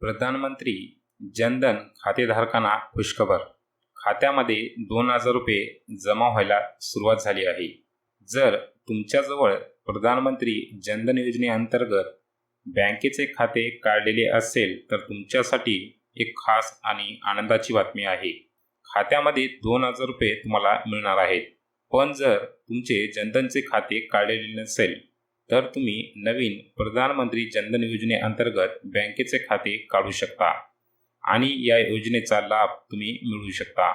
प्रधानमंत्री जनधन खातेधारकांना खुशखबर. खात्यामध्ये दोन हजार रुपये जमा व्हायला सुरुवात झाली आहे. जर तुमच्याजवळ प्रधानमंत्री जनधन योजनेअंतर्गत बँकेचे खाते काढलेले असेल तर तुमच्यासाठी एक खास आणि आनंदाची बातमी आहे. खात्यामध्ये दोन हजार रुपये तुम्हाला मिळणार आहेत. पण जर तुमचे जनधनचे खाते काढलेले नसेल तर तुम्ही नवीन प्रधानमंत्री जनधन योजनेअंतर्गत बँकेचे खाते काढू शकता आणि या योजनेचा लाभ तुम्ही मिळवू शकता.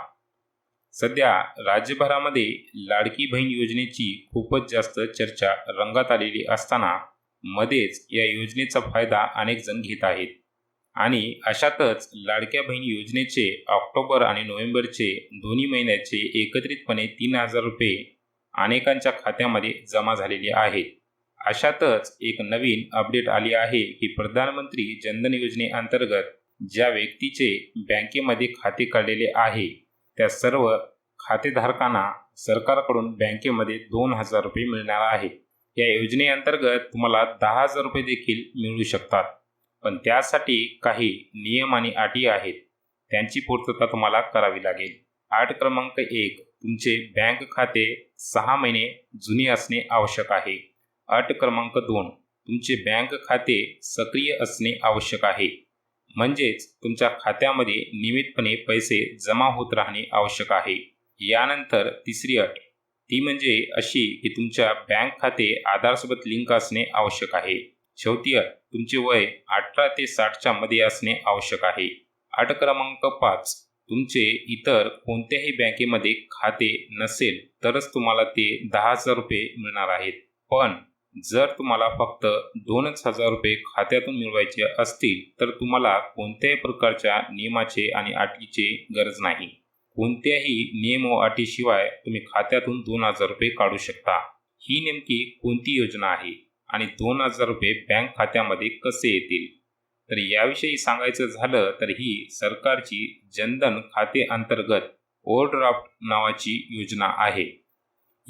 सध्या राज्यभरामध्ये लाडकी बहीण योजनेची खूपच जास्त चर्चा रंगात आलेली असताना मध्येच या योजनेचा फायदा अनेक जण घेत आहेत. आणि अशातच लाडक्या बहीण योजनेचे ऑक्टोबर आणि नोव्हेंबरचे दोन्ही महिन्याचे एकत्रितपणे तीन हजार रुपये अनेकांच्या खात्यामध्ये जमा झालेले आहेत. अशातच एक नवीन अपडेट आली आहे की प्रधानमंत्री जनधन योजनेअंतर्गत ज्या व्यक्तीचे बँकेमध्ये खाते काढलेले आहे त्या सर्व खातेधारकांना सरकारकडून बँकेमध्ये दोन हजार रुपये मिळणार आहे. या योजनेअंतर्गत तुम्हाला दहा हजार रुपये देखील मिळू शकतात. पण त्यासाठी काही नियम आणि अटी आहेत. त्यांची पूर्तता तुम्हाला करावी लागेल. आठ क्रमांक एक तुमचे बँक खाते सहा महिने जुने असणे आवश्यक आहे. अट क्रमांक दोन. तुमचे बँक खाते सक्रिय असणे आवश्यक आहे. म्हणजेच तुमच्या खात्यामध्ये नियमितपणे पैसे जमा होत राहणे आवश्यक आहे. यानंतर तिसरी अट. ती म्हणजे अशी की तुमच्या बँक खाते आधारसोबत लिंक असणे आवश्यक आहे. शेवटी अट. तुमचे वय अठरा ते साठच्या मध्ये असणे आवश्यक आहे. अट क्रमांक पाच. तुमचे इतर कोणत्याही बँकेमध्ये खाते नसेल तरच तुम्हाला ते दहा हजार रुपये मिळणार आहेत. पण जर तुम्हाला फक्त दोनच हजार रुपये खात्यातून मिळवायचे असतील तर तुम्हाला कोणत्याही प्रकारच्या नियमाचे आणि अटीचे गरज नाही. कोणत्याही नियम व अटीशिवाय तुम्ही खात्यातून दोन हजार रुपये काढू शकता. ही नेमकी कोणती योजना आहे आणि दोन हजार रुपये बँक खात्यामध्ये कसे येतील? तर याविषयी सांगायचं झालं तर ही सरकारची जनधन खाते अंतर्गत ओव्हरड्राफ्ट नावाची योजना आहे.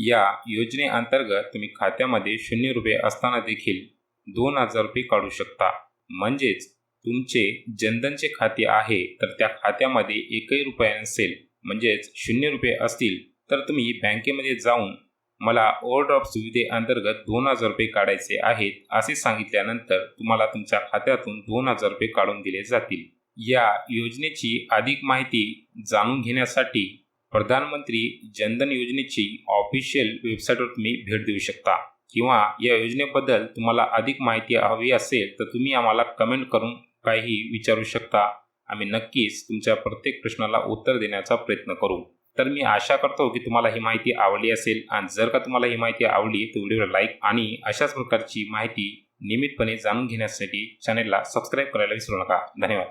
या योजनेअंतर्गत तुम्ही खात्यामध्ये शून्य रुपये असताना देखील दोन हजार रुपये काढू शकता. म्हणजेच तुमचे जनधनचे खाते आहे तर त्या खात्यामध्ये एकही रुपया नसेल म्हणजेच शून्य रुपये असतील तर तुम्ही बँकेमध्ये जाऊन मला ओव्हरड्रॉप सुविधेअंतर्गत दोन हजार रुपये काढायचे आहेत असे सांगितल्यानंतर तुम्हाला तुमच्या खात्यातून दोन हजार रुपये काढून दिले जातील. या योजनेची अधिक माहिती जाणून घेण्यासाठी प्रधानमंत्री जनधन योजनेची ऑफिशियल वेबसाईटवर तुम्ही भेट देऊ शकता. किंवा या योजनेबद्दल तुम्हाला अधिक माहिती हवी असेल तर तुम्ही आम्हाला कमेंट करून काही विचारू शकता. आम्ही नक्कीच तुमच्या प्रत्येक प्रश्नाला उत्तर देण्याचा प्रयत्न करू. तर मी आशा करतो की तुम्हाला ही माहिती आवडली असेल आणि जर का तुम्हाला ही माहिती आवडली तर व्हिडिओला लाईक आणि अशाच प्रकारची माहिती नियमितपणे जाणून घेण्यासाठी चॅनेलला सबस्क्राईब करायला विसरू नका. धन्यवाद.